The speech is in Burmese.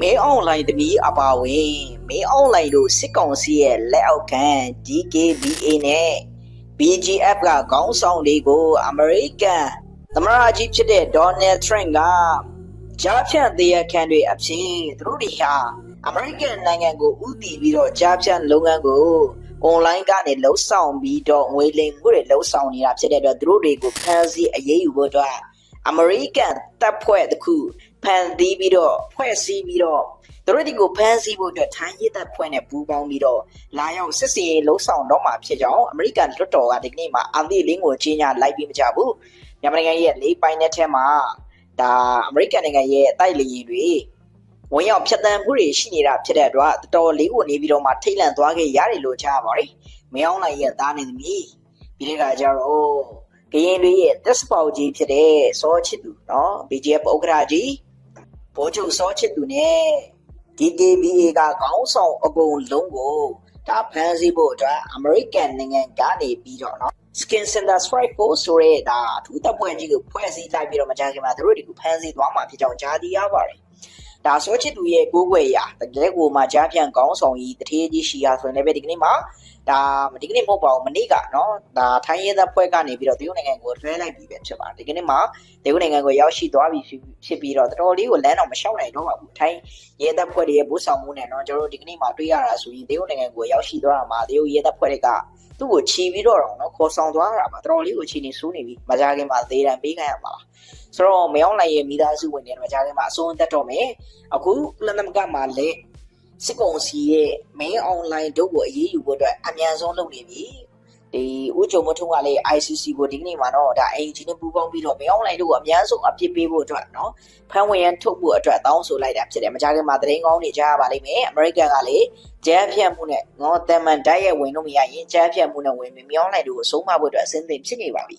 မင်းအွန်လိုင်းတမီအပါဝင်မင်းအွန်လိုင်းတို့စစ်ကောင်စီရဲ့လက်အောက်ခံ DKBA နဲ့ BGF ကခေါင်းဆောင်တွေကိုအမေရိကန်သမ္မတကြီးဖြစ်တဲ့ Donald Trump ကကြားဖြန့်တရားခံတွေအဖြစ်သူတို့တွေဟာအမေရိကန်နိုင်ငံကိုဥတီပြီးတော့ကြားဖြန့်လုပ်ငန်းကို online ကနေလှုပ်ဆောင်ပြီးတော့ငွေလိမ်မှုတွေလှုပ်ဆောင်နေတာဖြစ်တဲ့အတွက်သူတို့တွေကိုဖမ်းဆီးအရေးယူဖို့အတွက်အမေရိကန်တပ်ဖွဲ့တစ်ခု ဖမ်းဆီးပြီးတော့ဖွဲ့စည်းပြီးတော့သူတို့တွေကိုဖမ်းဆီးဖို့အတွက်ထိုင်းရဲတပ်ဖွဲ့နဲ့ပူးပေါင်းပြီးတော့လာရောက်စစ်စင်ရေးလှုပ်ဆောင်တော့မှာဖြစ်ကြောင်းအမေရိကန်လွှတ်တော်ကဒီကနေ့မှာအန်တီလင်းကိုကြီးညာလိုက်ပြီးမကြဘူးမြန်မာနိုင်ငံရဲ့လေးပိုင်းတဲ့ထဲမှာဒါအမေရိကန်နိုင်ငံရဲ့အတိုက်လေယာဉ်တွေဝင်ရောက်ဖြတ်တန်းမှုတွေရှိနေတာဖြစ်တဲ့အတွက်တော်တော်လေးကိုနေပြီးတော့မှထိတ်လန့်သွားခဲ့ရတယ်လို့ကြားပါပါတယ်။မင်းအောင်နိုင်ရဲ့သားနေသမီးပြီးတဲ့အခါကျတော့ကရင်တွေရဲ့တက်စပေါကြီးဖြစ်တဲ့စောချစ်သူနော် BGF ဥက္ကရာကြီး ဘိုးချုပ်စောချစ်သူနဲ့ DKBA ကခေါင်းဆောင်အကုန်လုံးကိုဒါဖန်ဆီးဖို့အတွက် American နိုင်ငံကနေပြီးတော့နော် Skin Center Strike Force ဆိုတဲ့ဒါအထူးတပ်ဖွဲ့ကြီးကိုဖွဲ့စည်းလိုက်ပြီးတော့မကြခင်မှာသူတို့တွေကိုဖမ်းဆီးသွားမှာဖြစ်ကြောင်းကြားသိရပါတယ်။ ဒါဆိုချစ်သူရဲ့ကိုးကွယ်ရာတကယ်ကိုမှကြားပြန်ကောင်းဆောင်ကြီးတထေးကြီးရှိရာဆိုရင်လည်းပဲဒီကနေ့မှာဒါဒီကနေ့မဟုတ်ပါဘူးမနေ့ကနော်ဒါထိုင်းရဲတပ်ဖွဲ့ကနေပြီးတော့တရုတ်နိုင်ငံကိုလွှဲလိုက်ပြီးပဲဖြစ်ပါတယ်ဒီကနေ့မှာတရုတ်နိုင်ငံကိုရောက်ရှိသွားပြီဖြစ်ဖြစ်ပြီးတော့တော်တော်လေးကိုလမ်းတော့မလျှောက်နိုင်တော့ပါဘူးထိုင်းရဲတပ်ဖွဲ့တွေရဲ့ပို့ဆောင်မှုနဲ့နော်ကျွန်တော်တို့ဒီကနေ့မှာတွေ့ရတာဆိုရင်တရုတ်နိုင်ငံကိုရောက်ရှိသွားတာမှာတရုတ်ရဲတပ်ဖွဲ့တွေကသူ့ကိုချီပြီးတော့တော့နော်ခေါ်ဆောင်သွားတာပါတော်တော်လေးကိုချီနေဆိုးနေပြီမကြခင်မှာသေးတံပေးခံရမှာလား ဆိုတော့မယောင်းနိုင်ရဲ့မိသားစုဝင်တွေမကြခင်မှာအစိုးသက်တော့မယ်အခုလန်နမ်ကမှာလည်းစစ်ကောင်စီရဲ့ main online တို့ကိုအရေးယူဖို့အတွက်အမြန်ဆုံးလုပ်နေပြီဒီဦးချုံမထုံးကလည်း ICC ကိုဒီကနေ့မှာတော့ဒါ AG နဲ့ပူးပေါင်းပြီးတော့ main online တို့ကိုအမြန်ဆုံးအပြစ်ပေးဖို့အတွက်နော်ဖမ်းဝင်ရန်ထုတ်ဖို့အတွက်တောင်းဆိုလိုက်တာဖြစ်တယ်မကြခင်မှာသတင်းကောင်းတွေကြားရပါလိမ့်မယ် American ကလည်းကြမ်းဖြတ်မှုနဲ့ငေါတမန်တိုက်ရဲ့ဝင်လို့မရရင်ကြမ်းဖြတ်မှုနဲ့ဝင်ပြီး main online တို့ကိုဆုံးမဖို့အတွက်အစင်းသင်ဖြစ်နေပါပြီ